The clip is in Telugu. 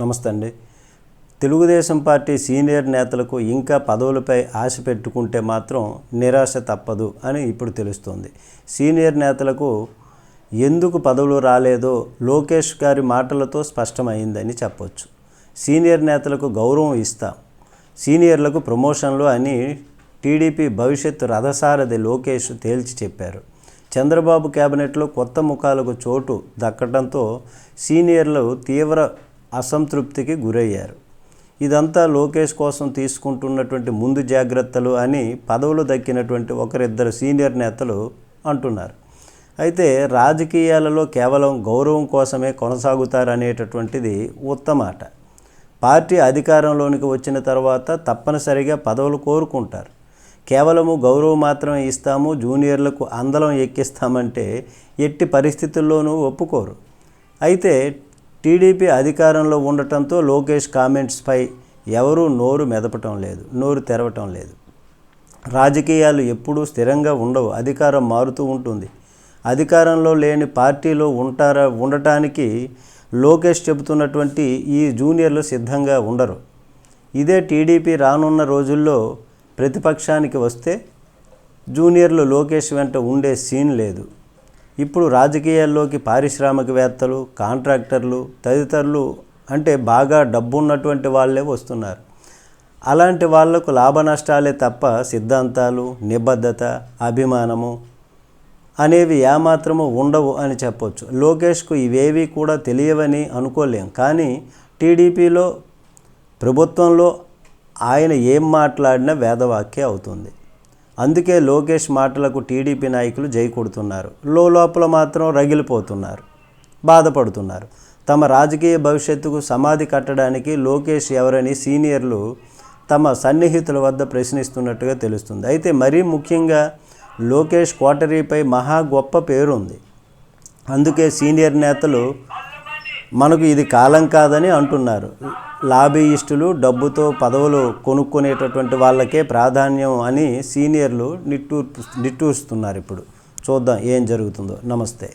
నమస్తే అండి. తెలుగుదేశం పార్టీ సీనియర్ నేతలకు ఇంకా పదవులపై ఆశ పెట్టుకుంటే మాత్రం నిరాశ తప్పదు అని ఇప్పుడు తెలుస్తోంది. సీనియర్ నేతలకు ఎందుకు పదవులు రాలేదో లోకేష్ గారి మాటలతో స్పష్టమైందని చెప్పొచ్చు. సీనియర్ నేతలకు గౌరవం ఇస్తాం. సీనియర్లకు ప్రమోషన్లు అని టీడీపీ భవిష్యత్తు రథసారథి లోకేష్ తేల్చి చెప్పారు. చంద్రబాబు కేబినెట్లో కొత్త ముఖాలకు చోటు దక్కడంతో సీనియర్లు తీవ్ర అసంతృప్తికి గురయ్యారు. ఇదంతా లోకేష్ కోసం తీసుకుంటున్నటువంటి ముందు జాగ్రత్తలు అని పదవులు దక్కినటువంటి ఒకరిద్దరు సీనియర్ నేతలు అంటున్నారు. అయితే రాజకీయాలలో కేవలం గౌరవం కోసమే కొనసాగుతారనేటటువంటిది ఉత్తమాట. పార్టీ అధికారంలోనికి వచ్చిన తర్వాత తప్పనిసరిగా పదవులు కోరుకుంటారు. కేవలము గౌరవం మాత్రమే ఇస్తాము జూనియర్లకు అందలం ఎక్కిస్తామంటే ఎట్టి పరిస్థితుల్లోనూ ఒప్పుకోరు. అయితే టీడీపీ అధికారంలో ఉండటంతో లోకేష్ కామెంట్స్పై ఎవరూ నోరు మెదపటం లేదు నోరు తెరవటం లేదు. రాజకీయాలు ఎప్పుడూ స్థిరంగా ఉండవు అధికారం మారుతూ ఉంటుంది. అధికారంలో లేని పార్టీలో ఉంటారా ఉండటానికి లోకేష్ చెబుతున్నటువంటి ఈ జూనియర్లు సిద్ధంగా ఉండరు. ఇదే టీడీపీ రానున్న రోజుల్లో ప్రతిపక్షానికి వస్తే జూనియర్లు లోకేష్ వెంట ఉండే సీన్ లేదు. ఇప్పుడు రాజకీయాల్లోకి పారిశ్రామికవేత్తలు కాంట్రాక్టర్లు తదితరులు అంటే బాగా డబ్బు ఉన్నటువంటి వాళ్ళే వస్తున్నారు. అలాంటి వాళ్ళకు లాభ నష్టాలే తప్ప సిద్ధాంతాలు నిబద్ధత అభిమానము అనేవి ఏమాత్రము ఉండవు అని చెప్పొచ్చు. లోకేష్కు ఇవేవి కూడా తెలియవని అనుకోలేం. కానీ టీడీపీలో ప్రభుత్వంలో ఆయన ఏం మాట్లాడినా వేదవాక్య అవుతుంది. అందుకే లోకేష్ మాటలకు టీడీపీ నాయకులు జై కొడుతున్నారు. లోపల మాత్రం రగిలిపోతున్నారు. బాధపడుతున్నారు. తమ రాజకీయ భవిష్యత్తుకు సమాధి కట్టడానికి లోకేష్ ఎవరని సీనియర్లు తమ సన్నిహితుల వద్ద ప్రశ్నిస్తున్నట్టుగా తెలుస్తుంది. అయితే మరీ ముఖ్యంగా లోకేష్ కోటరీపై మహా గొప్ప పేరుంది. అందుకే సీనియర్ నేతలు మనకు ఇది కాలం కాదని అంటున్నారు. లాబీయిస్టులు డబ్బుతో పదవులు కొనుక్కునేటటువంటి వాళ్ళకే ప్రాధాన్యం అని సీనియర్లు నిట్టూర్పు నిట్టూరుస్తున్నారు ఇప్పుడు. చూద్దాం ఏం జరుగుతుందో. నమస్తే.